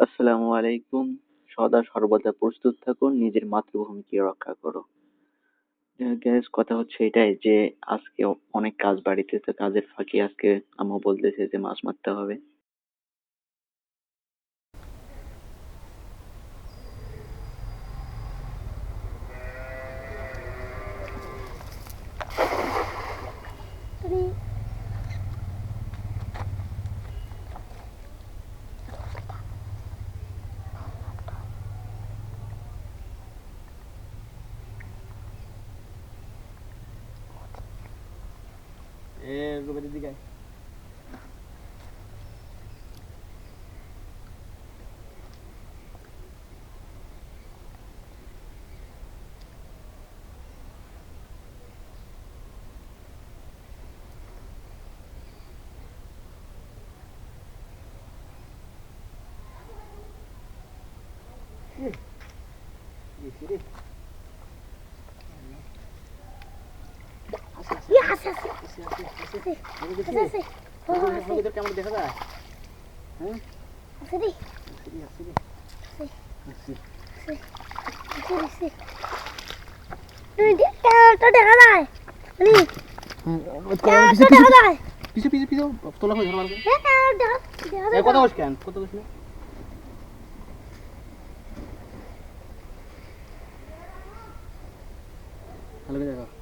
আসসালামু আলাইকুম। সদা সর্বদা প্রস্তুত থাকো নিজের মাতৃভূমিকে রক্ষা করো। গ্যাস কথা হচ্ছে এটাই যে, আজকে অনেক কাজ বাড়িতে তো কাজের ফাঁকে আজকে আম্মু বলতেছে যে মাছ মারতে হবে। Eh, aku pada tiga. Hmm. Yeah. কেমন দেখা যায় হ্যাঁ দেখা যায় দেখা যায় পিছে, পিছে, পিছে, তোলা করে ধরো ভালো দেখা দেখা দেখা এ, কথা বস কেন কথা বস না ভালো করে দেখো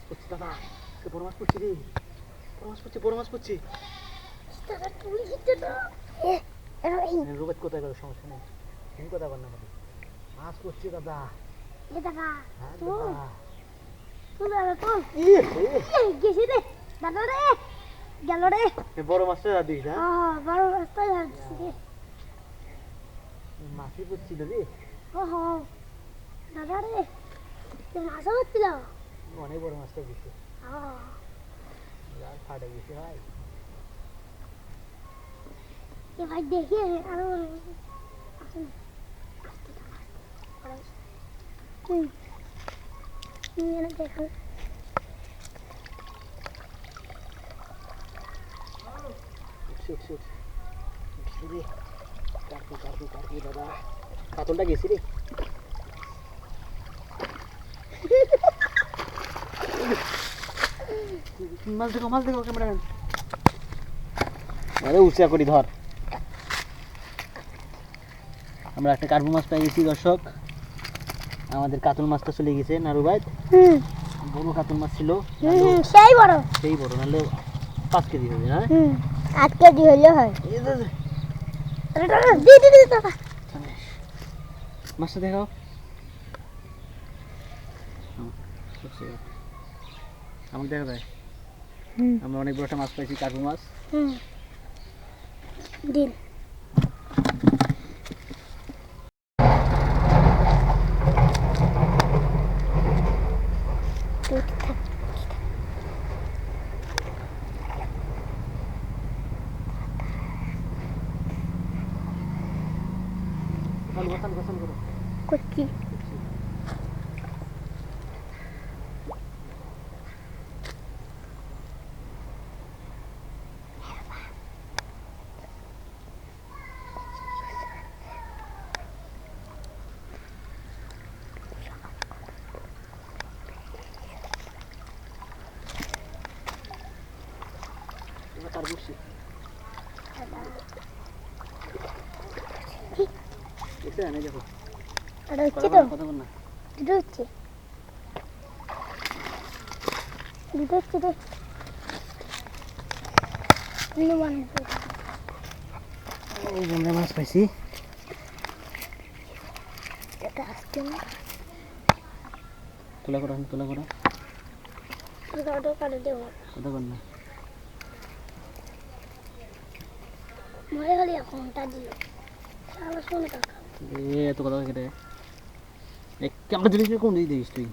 মাছ পড়ছে দাদা। বড় মাছ পড়ছে রে? বড় মাছ পড়ছে বড় মাছ পড়ছে তারা তুলি হিতে এ এই কোথায় গেল? সমস্যা নেই। তুমি কথা বল না মাছ পড়ছে দাদা। দাদা তো দাদা। তো এই গেছি রে। দাদা রে গেল রে। এ বড় মাছটা দাদি না বড় রে। মাছই পড়ছিল রে। দাদা রে মাছও হচ্ছিল অনেক বড় মাছটা গেছে ও আর ফাটে গেছে ভাই এ ভাই দেখি আরো আসুন হুম হুম এনে দেখো উঠছে উঠছে উঠছে উঠছে রে কাটবো কাটবো কাটবো দাদা কাতলটা গেছি রে মাছ দেখো মাছ দেখো ক্যামেরাম্যান আরে উঁচা করি ধর। আমরা একটা কার্বু মাছ পেয়ে গেছি দর্শক। আমাদের কাতল মাছটা চলে গেছে নারু ভাই। বড় কাতল মাছ ছিল। সেই বড়। সেই বড় নাহলে পাঁচ কেজি হবে না আট কেজি হইলে হয়। এই যে, যে, আরে দাদা দি দি দি দাদা মাছটা দেখাও। আমাকে দেখা যায়। আমরা অনেক বড় একটা মাছ পাইছি কার্পু মাছ হুম দিন চালু দেখো। এটা হচ্ছে তো? দুটো হচ্ছে। হচ্ছে মাছ পাইছি। এটা আসছে না? তোলা করো তোলা করো কথা কর না। মরে গেলি এখনটা দিল। সারা শুনে কাকা। এ এত কথা কেটে কেমন দিলিস কোন দিকে দিস তুই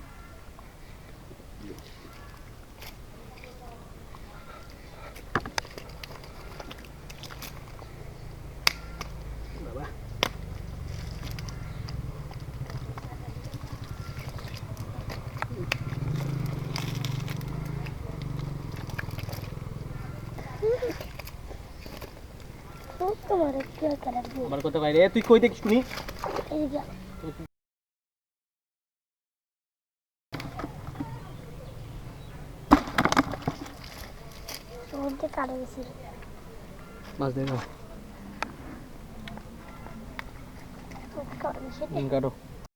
আমার কথা বাইরে তুই কই দেখিস শুনি এদিকে সমুদ্রে কাটে গেছি মাছ দেখো কাটে গেছি কাটো